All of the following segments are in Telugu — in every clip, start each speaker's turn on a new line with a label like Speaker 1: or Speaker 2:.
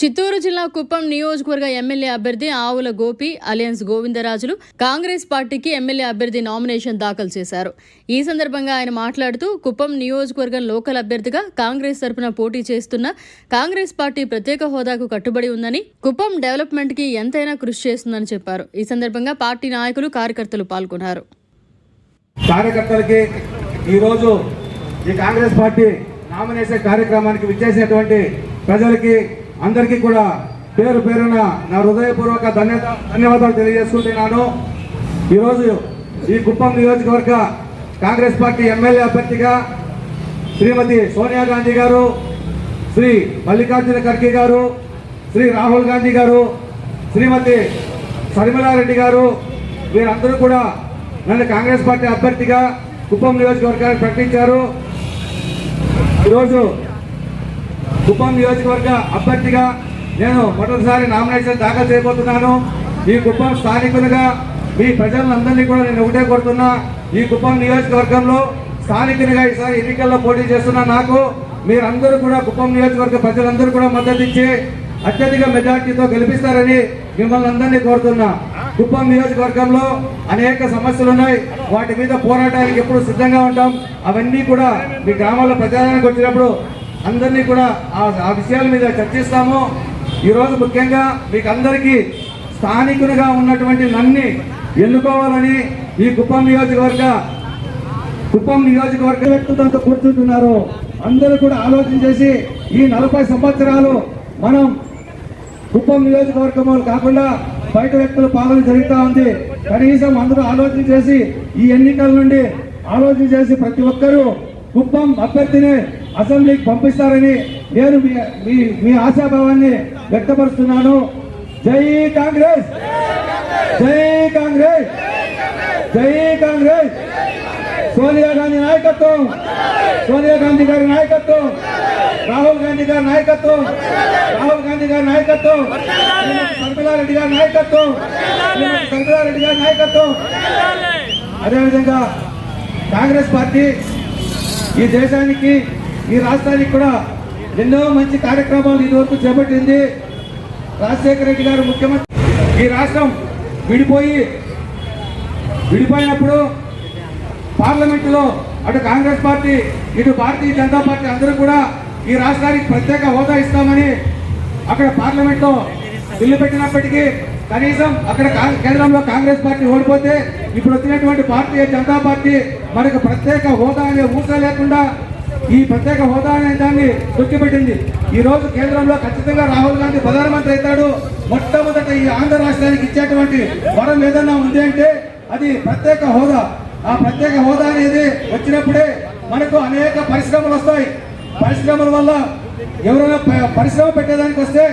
Speaker 1: చిత్తూరు జిల్లా కుప్పం నియోజకవర్గ ఎమ్మెల్యే అభ్యర్థి ఆవుల గోపి అలయన్స్ గోవిందరాజులు కాంగ్రెస్ పార్టీకి ఎమ్మెల్యే అభ్యర్థి నామినేషన్ దాఖలు చేశారు. ఈ సందర్భంగా ఆయన మాట్లాడుతూ కుప్పం నియోజకవర్గం లోకల్ అభ్యర్థిగా కాంగ్రెస్ తరపున పోటీ చేస్తున్న కాంగ్రెస్ పార్టీ ప్రత్యేక హోదాకు కట్టుబడి ఉందని కుప్పం డెవలప్మెంట్కి ఎంతైనా కృషి చేస్తుందని చెప్పారు. ఈ సందర్భంగా పార్టీ నాయకులు కార్యకర్తలు పాల్గొన్నారు.
Speaker 2: కార్యకర్తలకి ఈరోజు ఈ కాంగ్రెస్ పార్టీ నామినేషన్ కార్యక్రమానికి విచ్చేసినటువంటి ప్రజలకి అందరికీ కూడా పేరు పేరున నా హృదయపూర్వక ధన్యత ధన్యవాదాలు తెలియజేసుకుంటున్నాను. ఈరోజు ఈ కుప్పం నియోజకవర్గ కాంగ్రెస్ పార్టీ ఎమ్మెల్యే అభ్యర్థిగా శ్రీమతి సోనియా గాంధీ గారు శ్రీ మల్లికార్జున ఖర్గే గారు శ్రీ రాహుల్ గాంధీ గారు శ్రీమతి శర్మిలారెడ్డి గారు వీరందరూ కూడా నన్ను కాంగ్రెస్ పార్టీ అభ్యర్థిగా కుప్పం నియోజకవర్గానికి ప్రకటించారు. ఈరోజు కుప్పం నియోజకవర్గ అభ్యర్థిగా నేను మొదటిసారి నామినేషన్ దాఖలు చేయబోతున్నాను. ఈ కుప్పం స్థానికులుగా మీ ప్రజలందరినీ కూడా నేను ఒకటే కోరుతున్నా. ఈ కుప్పం నియోజకవర్గంలో స్థానికునిగా ఈసారి ఎన్నికల్లో పోటీ చేస్తున్న నాకు మీరందరూ కూడా కుప్పం నియోజకవర్గ ప్రజలందరూ కూడా మద్దతు ఇచ్చి అత్యధిక మెజార్టీతో గెలిపిస్తారని మిమ్మల్ని అందరినీ కోరుతున్నా. కుప్పం నియోజకవర్గంలో అనేక సమస్యలు ఉన్నాయి. వాటి మీద పోరాటానికి ఎప్పుడు సిద్ధంగా ఉంటాం. అవన్నీ కూడా మీ గ్రామాల్లో ప్రచారానికి వచ్చినప్పుడు అందరినీ కూడా ఆ- విషయాల మీద చర్చిస్తాము. ఈరోజు ముఖ్యంగా మీకు అందరికీ స్థానికునిగా ఉన్నటువంటి నన్ని ఎన్నుకోవాలని ఈ కుప్పం నియోజకవర్గ కుప్పం నియోజకవర్గ వ్యక్తులతో కూర్చుంటున్నారు. అందరూ కూడా ఆలోచన చేసి ఈ నలభై సంవత్సరాలు మనం కుప్పం నియోజకవర్గం కాకుండా బయట వ్యక్తుల పాలన జరుగుతూ ఉంది. కనీసం అందరూ ఆలోచన చేసి ఈ ఎన్నికల నుండి ఆలోచన చేసి ప్రతి ఒక్కరూ కుప్పం అభ్యర్థిని అసెంబ్లీకి పంపిస్తారని నేను మీ మీ మీ ఆశాభావాన్ని వ్యక్తపరుస్తున్నాను. జై కాంగ్రెస్! జై కాంగ్రెస్! జై కాంగ్రెస్! సోనియా గాంధీ నాయకత్వం! సోనియా గాంధీ గారి నాయకత్వం! రాహుల్ గాంధీ గారి నాయకత్వం! రాహుల్ గాంధీ గారి నాయకత్వం! శర్మిలారెడ్డి గారి నాయకత్వం! శర్మిలారెడ్డి గారి నాయకత్వం! అదేవిధంగా కాంగ్రెస్ పార్టీ ఈ దేశానికి ఈ రాష్ట్రానికి కూడా ఎన్నో మంచి కార్యక్రమాలు ఇదివరకు చేపట్టింది రాజశేఖర రెడ్డి గారు ముఖ్యమంత్రి. ఈ రాష్ట్రం విడిపోయి విడిపోయినప్పుడు పార్లమెంటులో అటు కాంగ్రెస్ పార్టీ ఇటు భారతీయ జనతా పార్టీ అందరూ కూడా ఈ రాష్ట్రానికి ప్రత్యేక హోదా ఇస్తామని అక్కడ పార్లమెంట్లో బిల్లు పెట్టినప్పటికీ కనీసం అక్కడ కేంద్రంలో కాంగ్రెస్ పార్టీ ఓడిపోతే ఇప్పుడు వచ్చినటువంటి భారతీయ జనతా పార్టీ మనకు ప్రత్యేక హోదా అనే ఊస లేకుండా ఈ ప్రత్యేక హోదా అనే దాన్ని తొక్కిపెట్టింది ఈ రోజు కేంద్రంలో ఖచ్చితంగా రాహుల్ గాంధీ ప్రధానమంత్రి అవుతాడు. మొట్టమొదట ఈ ఆంధ్ర రాష్ట్రానికి ఇచ్చేటువంటి వరం ఏదన్నా ఉంది అంటే అది ప్రత్యేక హోదా. ఆ ప్రత్యేక హోదా అనేది వచ్చినప్పుడే మనకు అనేక పరిశ్రమలు వస్తాయి. పరిశ్రమల వల్ల ఎవరైనా పరిశ్రమ పెట్టేదానికి వస్తే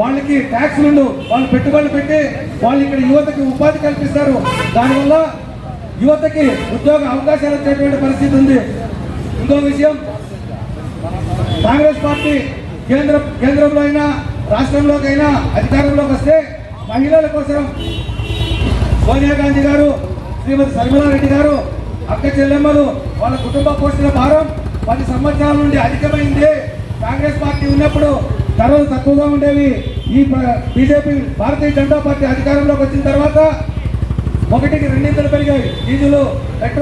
Speaker 2: వాళ్ళకి ట్యాక్స్లు ఉండు వాళ్ళు పెట్టుబడులు పెట్టి వాళ్ళు ఇక్కడ యువతకి ఉపాధి కల్పిస్తారు. దానివల్ల యువతకి ఉద్యోగ అవకాశాలు వచ్చేటువంటి పరిస్థితి ఉంది. ఇంకో విషయం కాంగ్రెస్ పార్టీ కేంద్ర కేంద్రంలో అయినా రాష్ట్రంలోకైనా అధికారంలోకి వస్తే మహిళల కోసం సోనియా గాంధీ గారు శ్రీమతి శర్మిలారెడ్డి గారు అక్క చెల్లెమ్మలు వాళ్ళ కుటుంబ పోషణ భారం పది సంవత్సరాల నుండి అధికమైంది. కాంగ్రెస్ పార్టీ ఉన్నప్పుడు ధరలు తక్కువగా ఉండేవి. ఈ బీజేపీ భారతీయ జనతా పార్టీ అధికారంలోకి వచ్చిన తర్వాత ఒకటికి రెండింతలు పెరిగాయి. Diesel petrol